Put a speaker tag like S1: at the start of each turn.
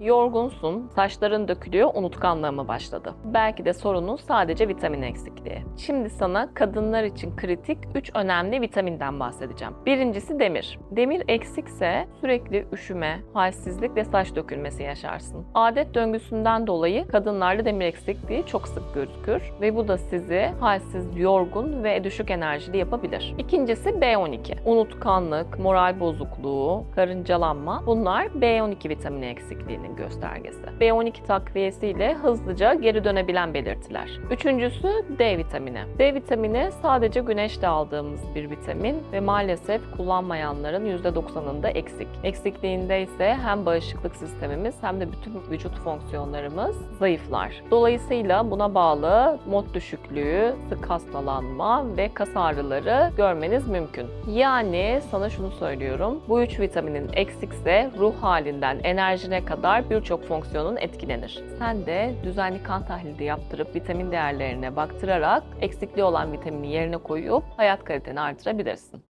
S1: Yorgunsun, saçların dökülüyor, unutkanlığa mı başladı? Belki de sorunun sadece vitamin eksikliği. Şimdi sana kadınlar için kritik 3 önemli vitaminden bahsedeceğim. Birincisi demir. Demir eksikse sürekli üşüme, halsizlik ve saç dökülmesi yaşarsın. Adet döngüsünden dolayı kadınlarda demir eksikliği çok sık gözükür ve bu da sizi halsiz, yorgun ve düşük enerjili yapabilir. İkincisi B12. Unutkanlık, moral bozukluğu, karıncalanma bunlar B12 vitamini eksikliğinin göstergesi. B12 takviyesiyle hızlıca geri dönebilen belirtiler. Üçüncüsü D vitamini. D vitamini sadece güneşte aldığımız bir vitamin ve maalesef kullanmayanların %90'ında eksik. Eksikliğinde ise hem bağışıklık sistemimiz hem de bütün vücut fonksiyonlarımız zayıflar. Dolayısıyla buna bağlı mod düşüklüğü, sık hastalanma ve kas ağrıları görmeniz mümkün. Yani sana şunu söylüyorum. Bu üç vitaminin eksikse ruh halinden enerjine kadar birçok fonksiyonun etkilenir. Sen de düzenli kan tahlili yaptırıp vitamin değerlerine baktırarak eksikliği olan vitamini yerine koyup hayat kaliteni artırabilirsin.